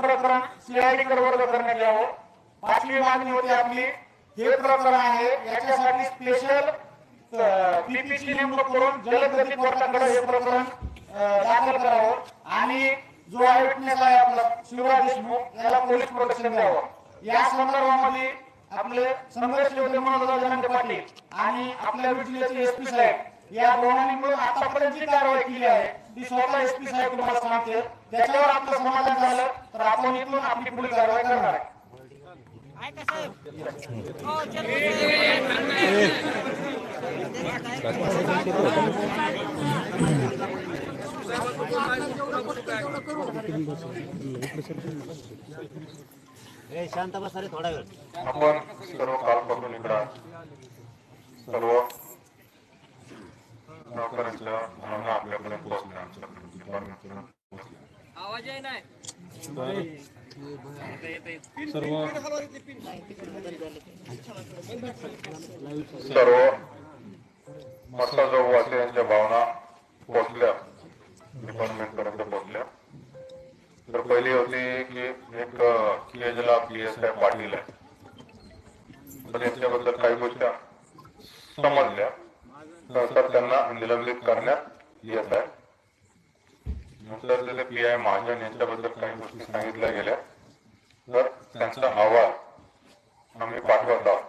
प्रकरण सीआयडी कडे वर्ग करण्यात यावं. पाचवी मागणी होती आपली. हे प्रकरण आहे. याच्यासाठी स्पेशल पीपीची नेमणूक करून जलदगती कोर्टाकडे हे प्रकरण दाखल करावं. आणि जो आय विटनेस आहे आपला शिवराज देशमुख याला पोलीस प्रोटेक्शन द्यावं. या संदर्भामध्ये आपले संघर्ष योद्धे मनोज पाटील आणि आपल्या बीड एसपी साहेब या दोघांनी मिळून आतापर्यंत जी कारवाई केली आहे ती स्वतः एसपी साहेब तुम्हाला सांगते त्याच्यावर आपलं समाधान झालं तर आपण इथून आपली पुढील कारवाई करणार आहे. शांत बस रे थोडा वेळ. आपण सर्व कालपासून इकडं सर्व नोकऱ्यांच्या भावना आपल्यापर्यंत पोहोचल्या नाही सर्व मसाजो वासियांच्या भावना पोहोचल्या डिपार्टमेंट पर्यंत पोहोचल्या. तर पहिली होती की एक केजला पी एस आय पाटील आहे. पण याच्याबद्दल काही गोष्टी समजल्या. नंतर त्यांना निलंबित करण्यात येत आहे. नंतर तिथे पी आय महाजन यांच्याबद्दल काही गोष्टी सांगितल्या गेल्या तर त्यांचा अहवाल आम्ही पाठवत आहोत.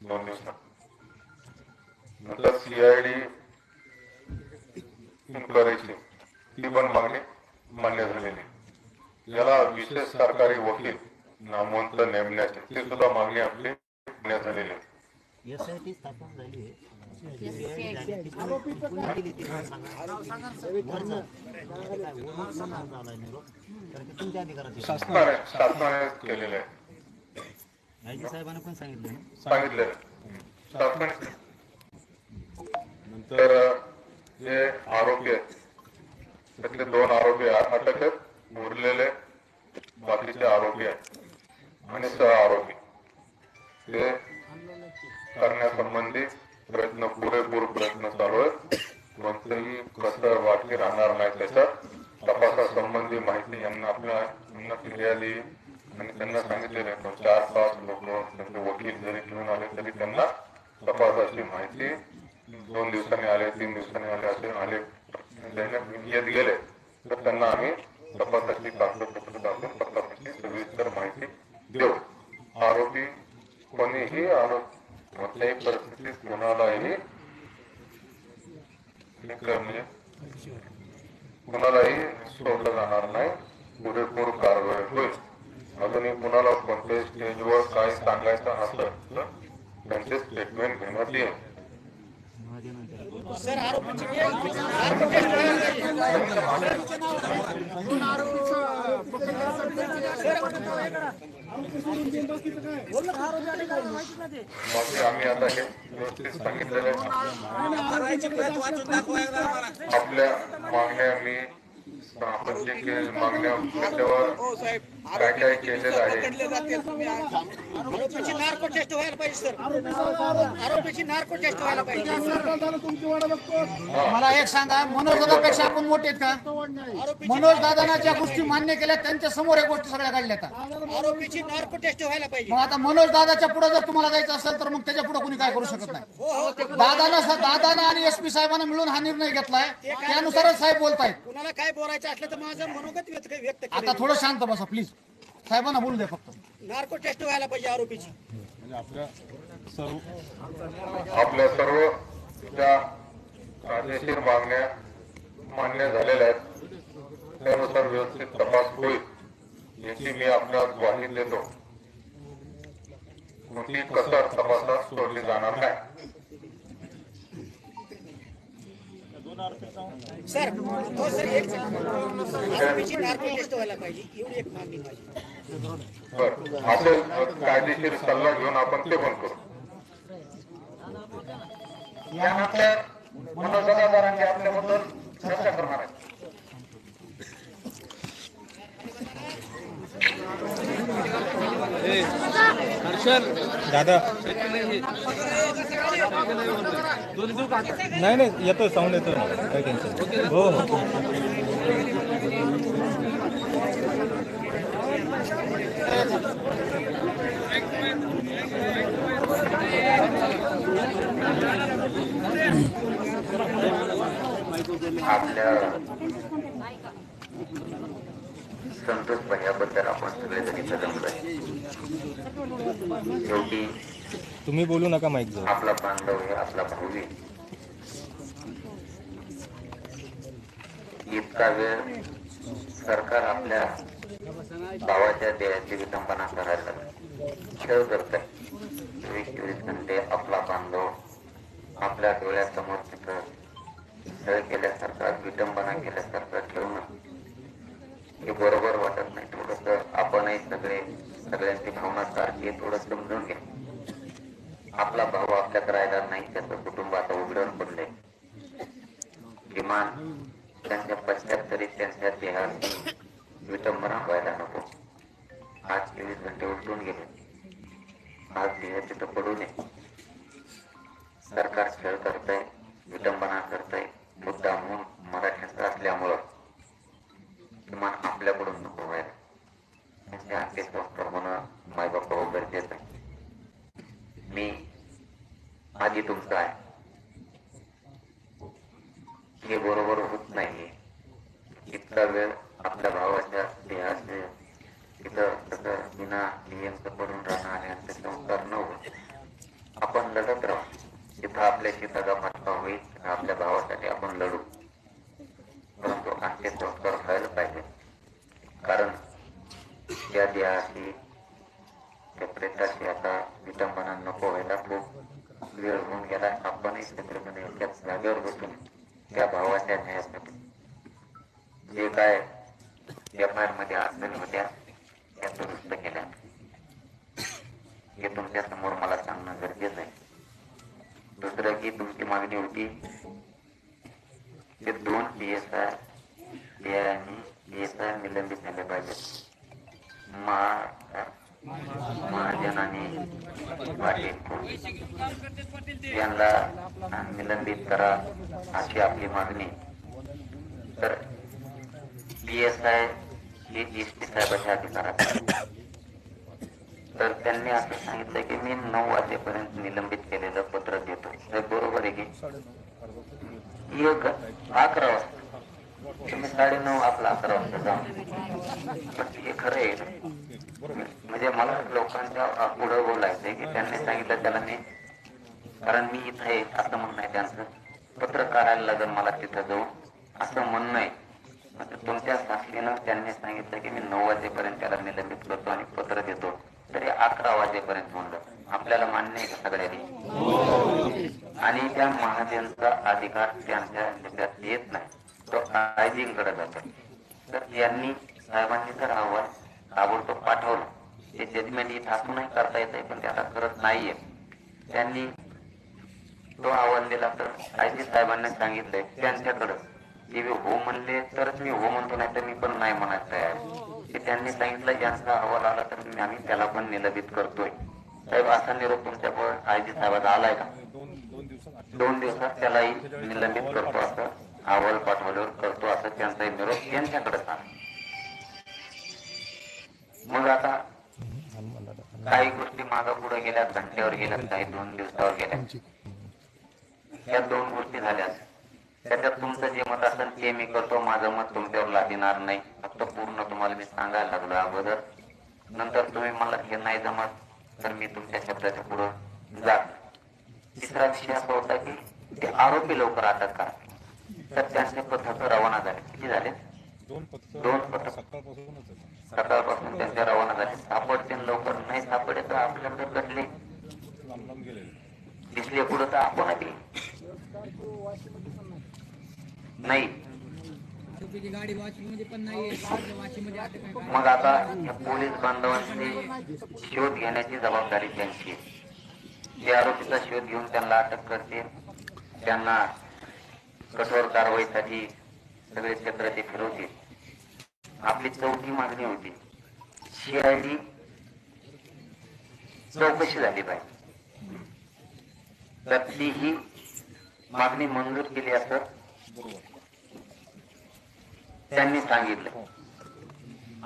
दोन दिवसात. नंतर सीआयडी इन्क्वायरीची ती पण मागणी मान्य झालेली. याला विशेष सरकारी वकील नामवंत नेमण्याची ती सुद्धा मागणी आपली मान्य झालेली. आरोपी केलेलं आहे साहेबांना पण सांगितलं सांगितलं नंतर जे दोन आरोग्य अटक उरलेले बाकीचे आरोग्य आणि सह आरोग्य ते प्रयत्न पुरेपूर प्रयत्न चालू आहेत. कोणतंही कसर बाकी राहणार नाही त्याच्यात. तपासासंबंधी माहिती यांना आपल्या यांना आणि त्यांना सांगितलेलं चार पाच लोक त्यांचे वकील जरी घेऊन आले तरी त्यांना तपासाची माहिती दोन दिवसांनी आले तीन दिवसांनी आले असे आले येत गेले. तर त्यांना आम्ही तपासाची कागदपत्र दाखवून तपासाची सविस्तर माहिती देऊ. आरोपी कोणीही आरोपी कुठल्याही परिस्थितीत कोणालाही एक म्हणजे कुणालाही सोडलं जाणार नाही पुरेपूर कारवाई होईल अजूनही कुणाला कोणत्याही स्टेजवर काय सांगायचं असलं त्यांचे स्टेटमेंट घेण्यात येईल बाकी आम्ही आता हे व्यवस्थित सांगितलेलं आपल्या मागण्या आम्ही आपण जे केले मागण्या त्याच्यावर काय काय केलेलं आहे? आरोपीची नार्को टेस्ट व्हायला पाहिजे सर. आरोपीची नार्को टेस्ट व्हायला पाहिजे. मला एक सांगा मनोज दादापेक्षा आपण मोठे का? मनोज दादांना ज्या गोष्टी मान्य केल्या त्यांच्यासमोर या गोष्टी सगळ्या काढल्या आता आरोपीची नार्को टेस्ट व्हायला पाहिजे. मग आता मनोज दादाच्या पुढे जर तुम्हाला जायचं असेल तर मग त्याच्या पुढे कोणी काय करू शकत नाही. दादाना दादाना आणि एसपी साहेबांना मिळून हा निर्णय घेतलाय. त्यानुसारच साहेब बोलतायत. कुणाला काय बोलायचं असलं तर माझं मनोगत व्यक्त व्यक्त आता थोडं शांत बसा प्लीज साहेबांना बोलू द्या फक्त. नार्को टेस्ट व्हायला पाहिजे आरोपीची. आपल्या सर्व ज्या कायदेशीर मागण्या मान्य झालेल्या आहेत त्यानुसार व्यवस्थित तपास होईल याची मी आपल्या ग्वाही देतो. कोणती कसर तपासात सोडली जाणार नाही. सर हो सर एक. आरोपीची नार्को टेस्ट व्हायला पाहिजे एवढी एक मागणी माझी बर. असेल कायदेशीर सल्ला घेऊन आपण ते पण करू. यानंतर आपल्याबद्दल चर्चा करणार आहेत दादा. नाही नाही येतो साऊंड येतो काही टेन्शन हो हो. आपल्या संतोष याबद्दल आपण सगळेजणी जमलोय शेवटी तुम्ही बोलू नका माईक जवळ आपला बांधव हे आपला भाऊ इतका वेळ सरकार आपल्या भावाच्या देहाची विटंबना करायला खेळ करत आहे चोवीस चोवीस घंटे आपला बांधव आपल्या डोळ्यासमोर तिथं खेळ केल्यासारखा विटंबना केल्यासारखा ठेवणं हे बरोबर वाटत नाही. थोडस आपणही सगळे सगळ्यांची भावना सारखी थोडं समजून घ्या. आपला भाऊ आपल्यात राहिला नाही त्याचं कुटुंब आता उघडून पडले किमान त्यांच्या पश्चात तरी त्यांच्या देहात विटंबना व्हायला नको. आज चोवीस घंटे उलटून गेले. आज देह तिथं पडू नये. सरकार खेळ करतय विटंबना करतय. मुद्दा म्हणून मराठ्याचा असल्यामुळं किमान आपल्याकडून नको व्हायला. म्हणजे त्यांचे अंत्यसंस्कार होणं मायबाप गरजेचं आहे. मी आधी तुमचं आहे. हे बरोबर होत नाही इतका वेळ आपल्या भावाच्या देहाचे तिथं तसं विना नियमचं पडून राहणं आणि अंत्यसंस्कार न होत आपण लढत राहू. जिथं आपल्या शेताचा होईल आपल्या भावासाठी आपण लढू. परंतु अंत्यसंस्कार व्हायला पाहिजे. कारण त्या देहाशी त्या प्रेताशी आता विटंबना नको व्हायला खूप वेळ होऊन गेला. आपणही सगळेजण एकाच जागेवर बसून त्या भावाच्या न्यायात जे काय एफ आय आरमध्ये अडचणी होत्या त्या दुरुस्त केल्या हे तुमच्यासमोर मला सांगणं गरजेचं आहे दुसरं की तुमची मागणी होती ते दोन P S I P I आणि पी एस आय निलंबित झाले पाहिजेत महा महाजन आणि पाटील यांना निलंबित करा अशी आपली मागणी तर पी एस आय ही एस पी साहेबाच्या अधिकारात तर त्यांनी असं सांगितलं की मी नऊ वाजेपर्यंत निलंबित केलेलं पत्र देतो. हे बरोबर आहे की? एक अकरा वाजता. तुम्ही साडेनऊ आपला अकरा वाजता जा. पण हे खरं आहे म्हणजे मला लोकांच्या पुढं बोलायचंय की त्यांनी सांगितलं त्याला मी कारण मी इथं आहे असं म्हणणं आहे त्यांचं. पत्र काढायला लागेल मला तिथं जाऊन. असं म्हणणं आहे. आता तुमच्या साक्षीनं त्यांनी सांगितलं की मी नऊ वाजेपर्यंत त्याला निलंबित करतो आणि पत्र देतो. तरी अकरा वाजेपर्यंत म्हणलं. आपल्याला मान्य आहे का सगळ्यांनी? आणि त्या महाजनचा अधिकार त्यांच्या ह्याच्यात येत नाही. तो आयजींकडे जातो. तर यांनी साहेबांनी तर अहवाल ताबडतोब पाठवलं. ते जजमेंट ही असूनही करता येत पण ते आता करत नाहीये. त्यांनी तो अहवाल दिला तर आयजी साहेबांनी सांगितलंय त्यांच्याकडं की मी हो म्हणले तरच मी हो म्हणतो नाही तर मी पण नाही म्हणायला तयार. त्यांनी सांगितलं यांचा अहवाल आला तर मी आम्ही त्याला पण निलंबित करतोय. साहेब असा निरोप तुमच्याकडे आयजी साहेबाचा आलाय का? दोन दिवसात त्यालाही निलंबित करतो असं अहवाल पाठवल्यावर करतो असं त्यांचा निरोप त्यांच्याकडे सांग. मग आता काही गोष्टी मागा पुढे गेल्या घंट्यावर गेल्या काही दोन दिवसावर गेल्या या दोन गोष्टी झाल्या त्याच्यात तुमचं जे मत असेल ते मी करतो. माझं मत तुमच्यावर लादणार नाही. फक्त पूर्ण तुम्हाला मी सांगायला लागलो अगोदर. नंतर तुम्ही मला हे नाही जमत तर मी तुमच्या शब्दाच्या पुढं जात तिसरा विषय असा होता की ते आरोपी लवकर अटक करा. तर त्यांचे पथक रवाना झाले. किती झाले? दोन पथक. सकाळपासून त्यांच्या रवाना झाले. सापडते लवकर. नाही सापडे तर आपल्याकडे कटले दिसले पुढे तर आपण आधी नाही आरोपीची गाडी वाचीमध्ये पण नाही वाचीमध्ये अटक नाही. मग आता या पोलीस बांधवांची शोध घेण्याची जबाबदारी त्यांची जे आरोपीचा शोध घेऊन त्यांना अटक करते त्यांना कठोर कारवाईसाठी सगळे क्षेत्र ते फिरवतील. आपली चौथी मागणी होती. सीआयडी चौकशी झाली पाहिजे. तर ती ही मागणी मंजूर केली असं त्यांनी सांगितलं.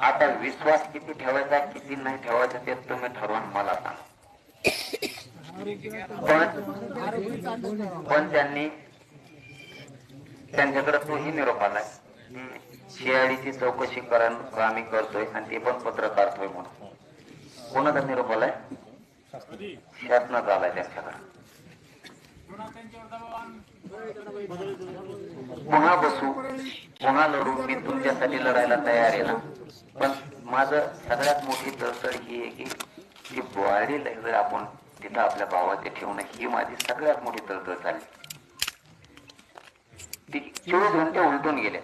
आता विश्वास किती ठेवायचा किती नाही ठेवायचा ते तुम्ही ठरवून मला सांगा. पण पण त्यांनी त्यांच्याकडे तोही निरोप आलाय शियाळीची चौकशी करा आम्ही करतोय आणि ते पण पत्र काढतोय म्हणून. कोणाचा निरोप आलाय? शासनाचा आलाय त्यांच्याकडे. पुन्हा बसू पुन्हा लढू मी तुमच्यासाठी लढायला तयार आहे ना. पण माझं सगळ्यात मोठी तळतळ ही आहे की जी बोवाडी जर आपण तिथं आपल्या भावाचे ठेवणं ही माझी सगळ्यात मोठी तळतळ झाली. ती चोवीस घंटे उलटून गेले.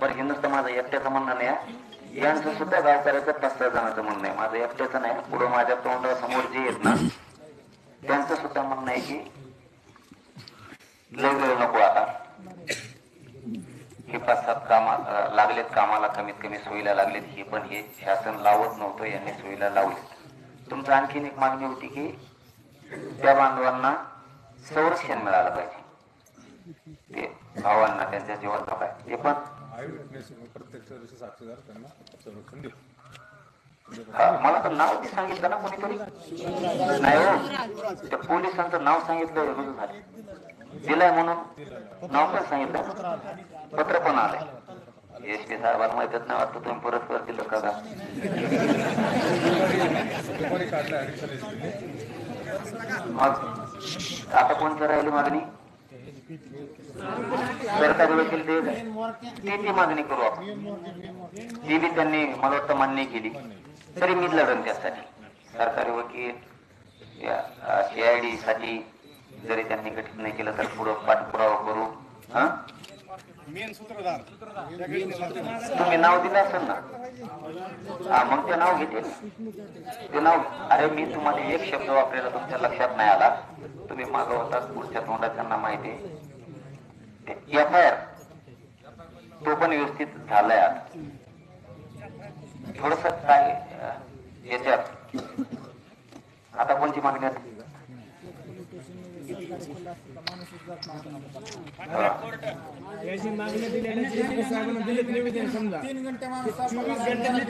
पण हे नुसतं माझं एकट्याचं म्हणणं नाही यांचं सुद्धा गावकऱ्याचं पाच सहा जणांचं म्हणणं आहे. माझं एकट्याचं नाही पुढे माझ्या तोंडासमोर जे आहेत ना त्यांचं सुद्धा म्हणणं आहे की लय हे पाच सात कामा लागलेत कामाला कमीत कमी सोयीला लागलेत हे पण हे शासन लावत नव्हतं यांनी सोयीला लावले तुमचं आणखीन एक मागणी होती की त्या बांधवांना संरक्षण मिळालं पाहिजे. ते भावांना त्यांच्या जीवन पाहिजे ते पण मला तर नाव ते सांगितलं ना कोणीतरी? नाही हो. त्या पोलिसांचं नाव सांगितलं रुजू झाले. दिलाय म्हणून नाव पण सांगितलं. पत्र पण आलंय. एस पी साहेबांना माहितच नाही वाटतं तुम्ही परत दिलं का मग आता कोणतं राहिली मागणी? सरकारी वकील ते ती ती मागणी करू आपण. ती बी त्यांनी मला वाटतं मान्य केली. तरी मी लढन त्यासाठी. सरकारी वकील या सीआयडी साठी जरी त्यांनी गठीत नाही केलं तर पुढं पाठपुरावा करू. हा? तुम्ही नाव दिलं असेल ना? हा मग ते नाव घेते. ते नाव अरे मी तुम्हाला एक शब्द वापरायला तुमच्या लक्षात नाही आला. तुम्ही मागं होतात पुढच्या तोंडात त्यांना माहिती एफ आय आर तो पण व्यवस्थित झालाय आज. थोडस काय याच्यात. आता कोणती मागणी? याची मागणी साहेबांना दिलेत निवेदन समजा चोवीस घंटे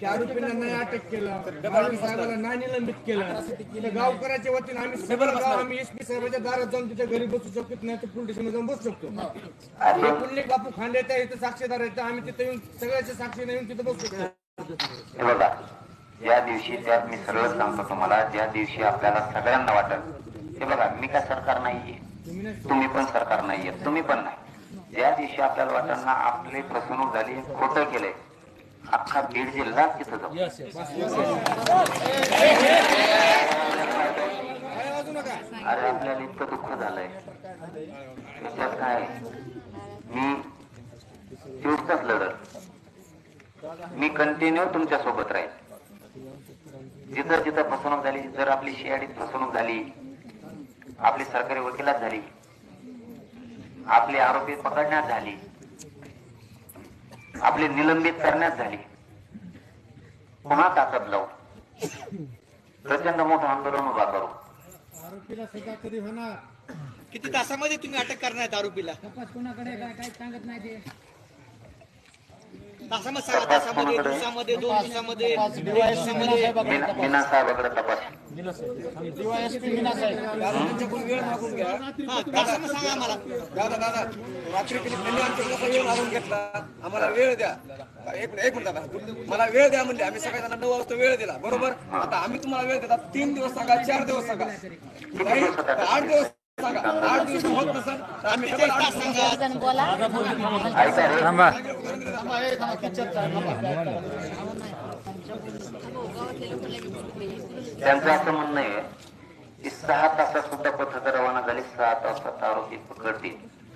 त्या आरोपींना नाही अटक केलं मालवी नाही निलंबित केलं गावकऱ्याच्या वतीने आम्ही आम्ही एस पी दारात जाऊन तिच्या घरी बसू शकतो नाही तर पोलीस जाऊन बसू शकतो अरे बापू खांडे त्या इथं साक्षीदार आहेत आम्ही तिथे येऊन सगळ्याच्या साक्षीने येऊन तिथे बसू शकतो या दिवशी त्यात मी सरळ सांगतो तुम्हाला ज्या दिवशी आपल्याला सगळ्यांना वाटत हे बघा मी काय सरकार नाहीये? तुम्ही पण सरकार नाहीये. तुम्ही पण नाही. ज्या दिवशी आपल्याला वाटत ना आपली फसवणूक झाली खोटं केलंय. अख्खा बीड जिल्हा तिथं जाऊ. अरे आपल्याला इतकं दुःख झालंय. त्याच्यात काय? मी चोवीस लढत मी कंटिन्यू तुमच्यासोबत राहील. जिथं जिथं फसवणूक झाली जर आपली शियाडीत फसवणूक झाली आपली सरकारी वकिलात झाली. आपली आरोपी पकडण्यात झाली. आपली निलंबित करण्यात झाली. पुन्हा ताकद लावू. प्रचंड मोठं आंदोलन उभा करू. आरोपीला सजा कधी होणार? किती तासामध्ये तुम्ही अटक करणार आरोपीला? तपास कोणाकडे काय काय सांगत नाही तासामध्ये सांगा तासामध्ये. दिवसामध्ये दोन दिवसामध्ये दिवसामध्ये. मीना मीना साहेबाकडे तपास. डीवायएसपी मीना साहेब. त्यांच्याकडून वेळ मागून घ्या हा, तासामध्ये सांगा आम्हाला. दादा दादा रात्री किती त्यांनी आमच्याकडे वेळ मागून घेतला आम्हाला वेळ द्या. एक मिनिट एक मिनिट दादा. मला वेळ द्या म्हणजे आम्ही सगळ्यांना नऊ वाजता वेळ दिला. बरोबर? आता आम्ही तुम्हाला वेळ देतात तीन दिवस सांगा चार दिवस सांगा. आठ दिवस त्यांचं असं म्हणणं आहे की सहा तासात सुद्धा पथक रवाना झाली सहा तासात आरोपी पकडतील.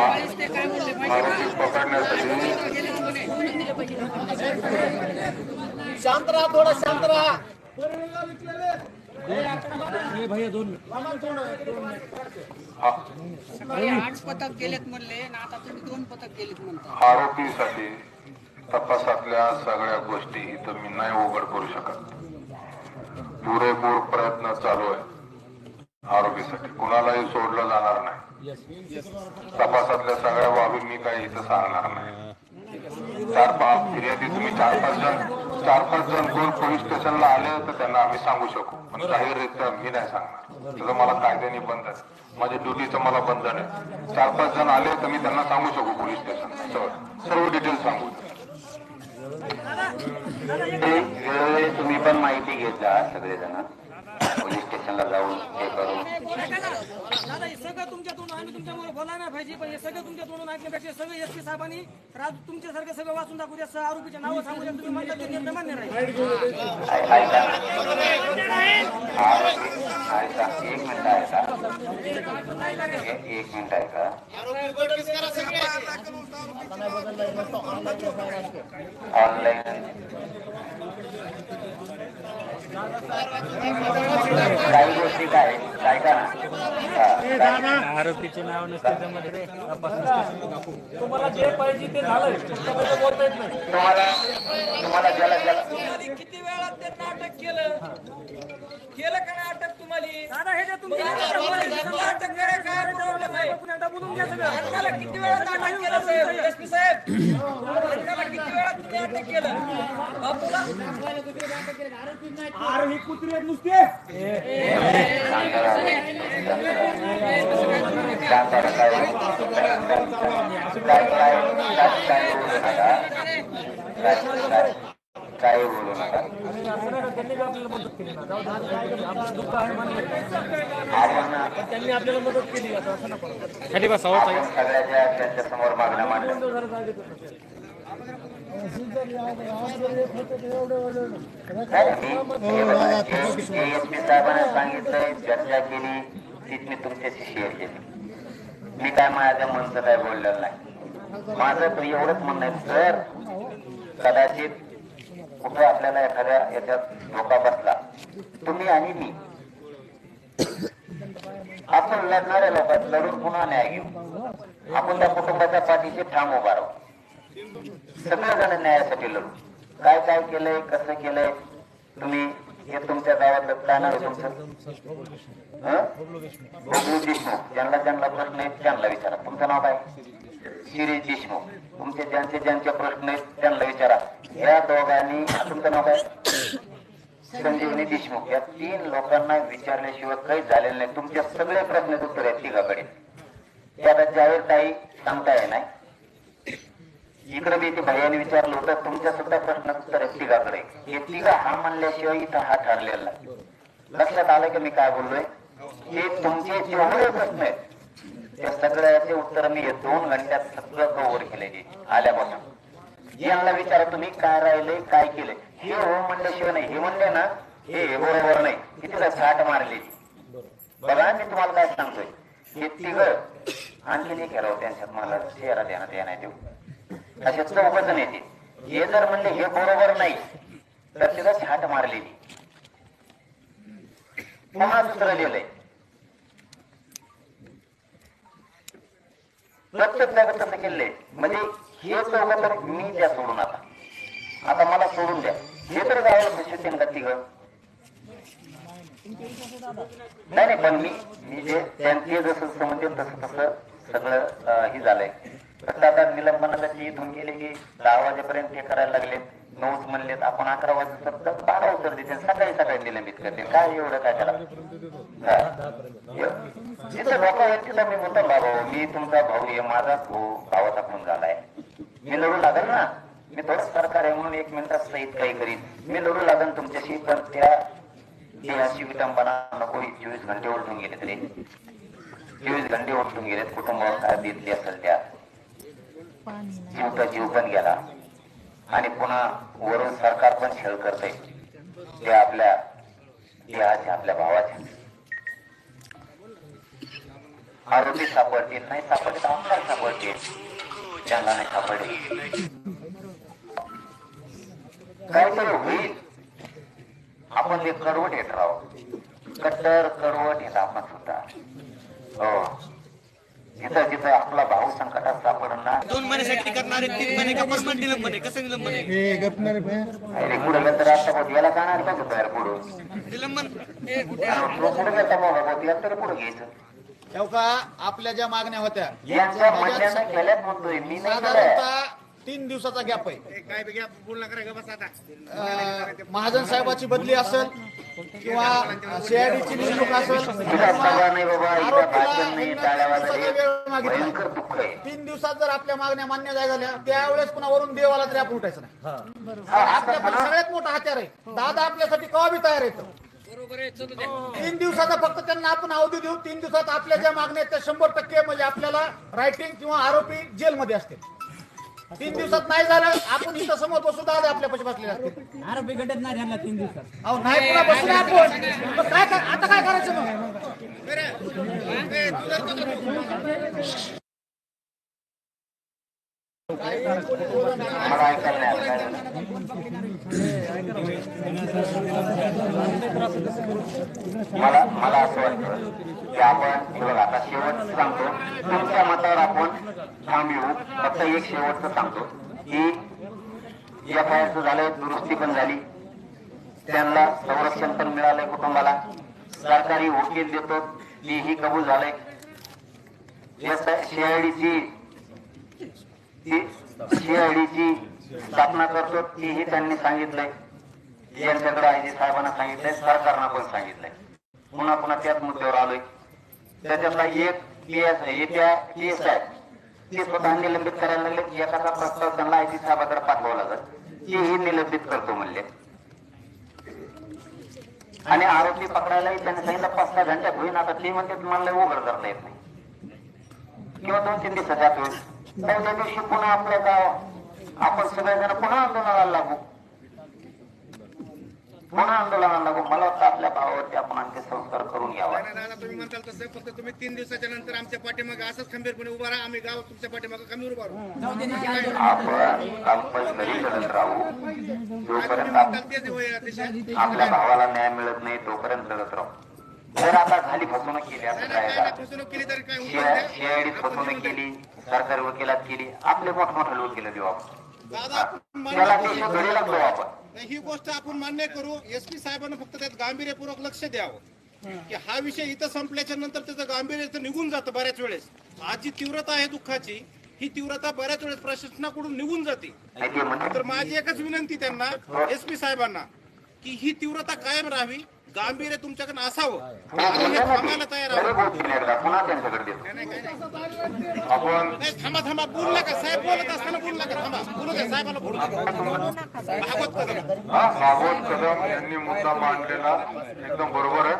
आरोपी पकडण्यासाठी शांत राहा थोडा शांत राहा आठ पथक गेलेत म्हणले आता तुम्ही दोन पथक गेलेत म्हणता आरोपीसाठी तपासातल्या सगळ्या गोष्टी इथं मी नाही उघड करू शकत. पुरेपूर प्रयत्न चालू आहे आरोपीसाठी. कुणालाही सोडलं जाणार नाही. तपासातल्या सगळ्या बाबी मी काही इथं सांगणार नाही. चार पाच फिर्यादी तुम्ही चार पाच जण चार पाच जण कोण पोलीस स्टेशनला आले तर त्यांना आम्ही सांगू शकू. पण जाहीररित्या मी नाही सांगणार. तुझं मला कायद्याने बंधन आहे. माझ्या ड्युटीचं मला बंधन आहे. चार पाच जण आले तर मी त्यांना सांगू शकू पोलीस स्टेशन सर्व डिटेल सांगू. तुम्ही पण माहिती घेत जा सगळेजण. स्टेशनला जाऊन हे करून. दादा हे सगळं तुमच्या तोंडून आम्ही तुमच्यामुळे बोलायला नाही पाहिजे पण हे सगळं तुमच्या तोंडून ऐकण्यापेक्षा सगळं एस पी साहेबांनी राज तुमच्यासारखं सगळं वाचून दाखवू द्या. सह आरोपीचे नावं सांगू द्या. तुम्ही म्हणता ते निर्णय मान्य राहील एक मिनिट एक मिनिट ऐका ऑनलाईन काही गोष्टी काय काय का ना आरोपीचे नाव नसते. त्यामध्ये तुम्हाला जे पाहिजे ते झालं बोलता येत नाही. तुम्हाला तुम्हाला ज्याला ज्याला किती वेळा त्यांना अटक केलं? केलं का नाही अटक तुम्हाला? दादा हे जे तुम्ही अटक करायचं काय प्रॉब्लेम आहे पुन्हा बोलून घ्या सगळं. अटकाला किती वेळा अटक केलं साहेब? साहेब? अटकाला किती वेळा तुम्ही अटक केलं? बापूला? अरे ही कुत्री आहेत नुसते. काय? काय? काय? काय? काय बोलू नका. हो त्यांच्यासमोर मागण्या पी साहेबांनी सांगितलंय चर्चा केली तीच मी तुमच्याशी शेअर केली. मी काय माझ्या मनचं काय बोललेलं नाही. माझं तर एवढंच म्हणणं आहे जर कदाचित कुठे आपल्याला एखाद्या याच्यात धोका बसला. तुम्ही आणि मी. आपण लढणाऱ्या लोकात लढून पुन्हा न्याय घेऊ. आपण त्या कुटुंबाच्या पाठीशी ठाम उभा राहू. सगळेजण न्यायासाठी लढू. काय काय केलंय कसं केलंय तुम्ही हे तुमच्या गावातलं काय तुमचं. बबलू देशमुख. ज्यांना ज्यांना प्रश्न आहेत त्यांना विचारा. तुमचं नाव काय? शिरीष देशमुख तुमचे ज्यांचे ज्यांचे प्रश्न आहेत त्यांना विचारा. या दोघांनी तुमचं नाव काय संजीवनी देशमुख या तीन लोकांना विचारल्याशिवाय काही झालेलं नाही. तुमच्या सगळे प्रश्न उत्तर आहेत तिघाकडे. त्याला आता जाहीर काही सांगता येणार नाही. इकडे मी ते भैयाने विचारलं होतं तुमच्या सुद्धा प्रश्न उत्तर आहे तिघाकडे. हे तिघा हा म्हणल्याशिवाय इथं हा ठरलेला लक्षात आलं की मी काय बोललोय? हे तुमचे जेवढे प्रश्न आहेत त्या सगळ्याचे उत्तर मी दोन घंट्यात सगळं कव्हर केले आल्यापासून. यांना विचारा तुम्ही काय राहिले काय केले? हे हो म्हणल्याशिवाय नाही हे म्हणले ना हे बरोबर नाही. कितीला साठ मारली? बघा मी तुम्हाला काय सांगतोय. हे तिघ आणखीन एक राव त्यांच्यात मला चेहरा देण्यात येणार देऊ असे चौघ जण येते हे जर म्हणले हे बरोबर नाही तर तिला छाट मारलेली. पुन्हा दुसरं लिहिलंय. प्रत्येक जागा तसं केलंय म्हणजे हे चौघ तर मी द्या सोडून आता. आता मला सोडून द्या. हे तर जायला खुशी का तिघ? नाही नाही पण मी मी जे त्यांचे जसं समजते तसं तसं सगळं हे झालंय. दादा आता निलंबनाला इथून गेले की दहा वाजेपर्यंत हे करायला लागले नऊच म्हणलेत आपण अकरा वाजेपर्यंत बारा उत्तर देते सकाळी सकाळी निलंबित करते काय एवढं काय त्याला? जिथं लोक तिथं मी म्हणतो बाबा मी तुमचा भाऊ आहे माझा भाऊ भावाचा खून झालाय. मी लढू लागेल ना? मी थोडं सरकार आहे म्हणून एक मिनिटात सहित काही करीन. मी लढू लागेल तुमच्याशी पण त्या देहाची विटंबना नको चोवीस घंटे उलटून गेले तरी चोवीस घंटे उलटून गेले कुटुंबावर काय दिली असेल त्या. जीवचा जीव पण गेला. आणि पुन्हा वरून सरकार पण छळ करते. ते आपल्या देहाच्या आपल्या भावाच्या आरोपी सापडतील नाही सापडले तर आमदार सापडतील. त्यांना नाही सापडले. काहीतरी होईल. आपण ते कडवट येत राहू कट्टर कडवट येत आपण सुद्धा. हो. जिथं जिथं आपला भाऊ संकटात सापडणार दोन महिन्यासाठी करणारे तीन महिने का परमनंट निलंबन आहे कसं निलंबन आहे अरे पुढे गेलं तर आता बोट याला जाणार का तू तयार पुढं? निलंबन हे कुठे? तो पुढे गेला मग बोट याला तरी पुढे घ्यायचं. तेव्हा आपल्या ज्या मागण्या होत्या. यांच्या म्हणण्यानं केल्यात म्हणतोय मी नाही केलंय. साधारणतः तीन दिवसाचा गॅप आहे. महाजन साहेबाची बदली असेल किंवा सीआयडीची निवडणूक असेल तीन दिवसात जर आपल्या मागण्या मान्य नाही झाल्या त्यावेळेस पुन्हा वरून देवाला तरी आपण उठायचं नाही. आपल्याकडे सगळ्यात मोठा हत्यार आहे. दादा आपल्यासाठी कवा बी तयार येतो तीन दिवसाचा फक्त त्यांना आपण अवधी देऊ तीन दिवसात आपल्या ज्या मागण्या आहेत त्या शंभर टक्के म्हणजे आपल्याला रायटिंग किंवा आरोपी जेलमध्ये असतील. तीन दिवसात नाही झालं. आपण इथं समोर बसू दादा आपल्या पैसे बसलेले असतील. आरोपी गटत नाही झाला तीन दिवसात. अहो नाही पुन्हा बसले आपण. मग काय आता काय करायचं मग? आलं. मला मला असं वाटतं की आपण हे बघा आता शेवट सांगतो. तुमच्या मतावर आपण ठाम येऊ. फक्त एक शेवटचं सांगतो की एफ आय झालं दुरुस्ती पण झाली. त्यांना संरक्षण पण मिळालंय कुटुंबाला. सरकारी वकील देतो तेही कबूल झालंय. सीआयडीची सीआयडीची स्थापना करतो तीही त्यांनी सांगितलंय. यांच्याकडे आयजी साहेबांना सांगितलंय सरकारनं पण सांगितलं पुन्हा पुन्हा त्याच मुद्द्यावर आलोय त्याच्यातला एक पीएस येत्या पीएस आहे ते स्वतः निलंबित करायला लागले. एखादा प्रस्ताव त्यांना आयजी साहेबाकडे पाठवला जात तेही निलंबित करतो म्हणले. आणि आरोपी पकडायलाही त्यांनी सांगितलं पाच सहा घंट्यात होईन. आता ते म्हणते तुम्हाला उघड करता येत नाही. किंवा दोन तीन दिवसात होईल. चौथ्या दिवशी पुन्हा आपल्या गाव आपण सगळेजण पुन्हा आंदोलनाला लागू. पुन्हा आंदोलनाला लागू मला वाटतं आपल्या भावावरती आपण आणखी संस्कार करून घ्यावा दादा तुम्ही म्हणताल तसं फक्त तुम्ही तीन दिवसाच्या नंतर आमच्या पाठीमागे असंच खंबीरपणे उभा राहा. आम्ही गाव तुमच्या पाठीमागे कमी उभा राहू. आपण कंपल्सरी लढत राहू. जोपर्यंत आपल्या भावाला न्याय मिळत नाही तोपर्यंत लढत राहू. जर आता झाली फसवणूक केली असं काय फसवणूक केली सरकारी वकिलात केली आपले मोठमोठे वकील देऊ आपण. दादा आपण मान्य ही गोष्ट आपण मान्य करू. एस पी साहेबांना फक्त त्यात गांभीर्यपूर्वक लक्ष द्यावं. की हा विषय इथं संपल्याच्या नंतर त्याचं गांभीर्य निघून जातं बऱ्याच वेळेस. आज जी तीव्रता आहे दुःखाची ही तीव्रता बऱ्याच वेळेस प्रशासनाकडून निघून जाते. म्हणतात तर माझी एकच विनंती त्यांना एस पी साहेबांना की ही तीव्रता कायम राहावी. गांभीर्य तुमच्याकडे असावं. आणि हे थांबायला तयार आपण नाही थांबा थांबा. बोलू नका. साहेब बोलत असताना बोलू नका. थांबा. बोलू द्या. साहेबाला बोलू द्या. भागवत कदम. हा भागवत कदम यांनी मुद्दा मांडलेला एकदम बरोबर आहे.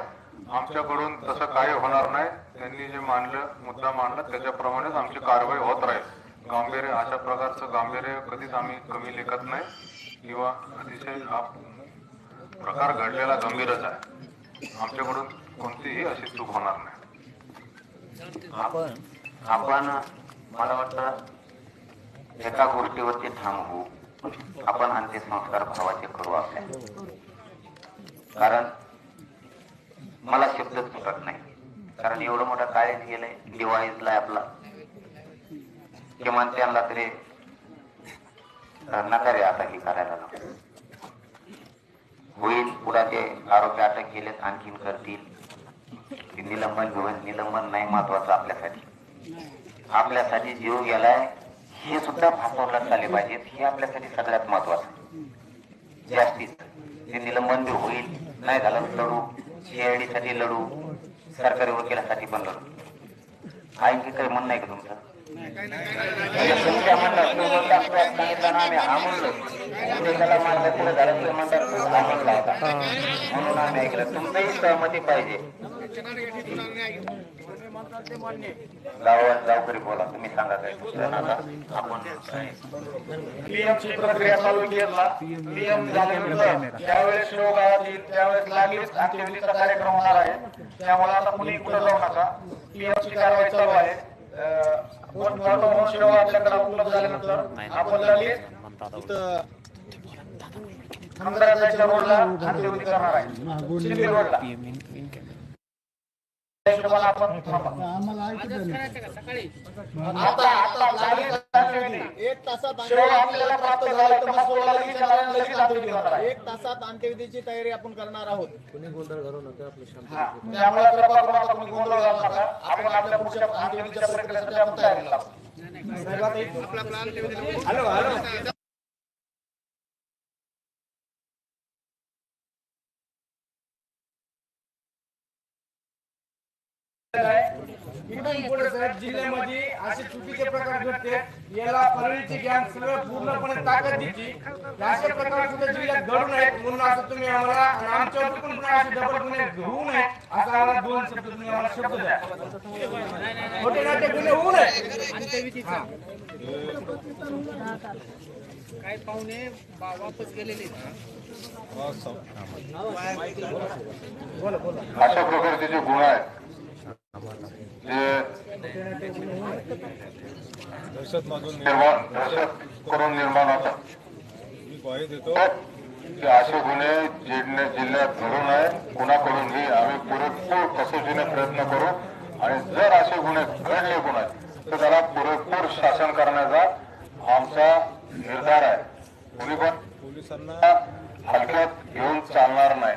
आमच्याकडून तसं काही होणार नाही. त्यांनी जे मांडलं मुद्दा मांडला त्याच्याप्रमाणेच आमची कारवाई होत राहील. गांभीर्य अशा प्रकारचं गांभीर्य कधीच आम्ही कमी लेखत नाही. किंवा अतिशय प्रकार घडलेला गंभीरच आहे. आमच्याकडून कोणतीही अशी चूक होणार नाही. आपण आपण मला वाटतं एका गोष्टीवरती ठाम होऊ. आपण अंत्यसंस्कार भावाचे करू आपल्या. कारण मला शब्दच सुटत नाही. कारण एवढं मोठं काय गेलंय दिवाळीतला आपला. किमान त्यांना तरी नकारे आता ही करायला होईल पुढे ते आरोपी अटक केलेत आणखीन करतील. ते निलंबन घेऊन निलंबन नाही महत्वाचं आपल्यासाठी. आपल्यासाठी जीव गेलाय हे सुद्धा भासवण्यात आले पाहिजेत. हे आपल्यासाठी सगळ्यात महत्वाचं. जास्तीत ते निलंबन बी होईल. नाही झालं लढू. सीआयडी साठी लढू. सरकारी वकिलासाठी पण लढू. आणखी काही म्हणणं आहे का तुमचं? तुमच्या म्हणणं तुम्ही सांगितलं ना आम्ही हा म्हणलो त्याला पुढे झालं म्हणतात हा म्हणला होता म्हणून आम्ही ऐकलं तुमचंही सहमती पाहिजे गावात बोला तुम्ही सांगा काय आपण प्रक्रिया चालू केला पीएम झाल्यानंतर ज्यावेळेस शेवगावात येईल त्यावेळेस लागलीच अंत्यविधीचा कार्यक्रम होणार आहे त्यामुळे आता कुणी कुठं जाऊ नका पीएमची कारवाई चालू आहे. आपल्याकडे उपलब्ध झाल्यानंतर आपण लगेच अंत्यविधी. एक तासात प्राप्त झालं तर मग सोळा लगेच येणार आणि लगेच अंत्यविधी होणार आहे. एक तासात अंत्यविधीची तयारी आपण करणार आहोत हा. त्यामुळे कृपा करून आता तुम्ही गोंधळ घालू नका आपण आपल्या पुढच्या अंत्यविधीच्या प्रक्रियेसाठी आपण तयारीला आहोत. इथून पुढे साहेब जिल्ह्यामध्ये असे चुकीचे प्रकार घडते. याला परळीची गॅंग सगळं पूर्णपणे ताकद द्यायची असे प्रकार सुद्धा जिल्ह्यात घडू नयेत म्हणून असं तुम्ही आम्हाला आमच्यावर पण पुन्हा असे डबल गुन्हे होऊ नये. असं आम्हाला दोन शब्द तुम्ही आम्हाला शब्द द्या. मोठे नाटे गुन्हे होऊ नये. काय पाहुणे वापस गेलेले अशा प्रकारचे जे गुण आहेत जे दहशत मागून दहशत करून निर्माण होतात मी ग्वाही देतो की असे गुन्हे जिल्ह्या- जिल्ह्यात घडून आहे कुणाकडूनही आम्ही पुरेपूर कसोटीने प्रयत्न करू आणि जर असे गुन्हे घडले गुन्हे तर त्याला पुरेपूर शासन करण्याचा आमचा निर्धार आहे कुणी पण पोलिसांना हलक्यात घेऊन चालणार नाही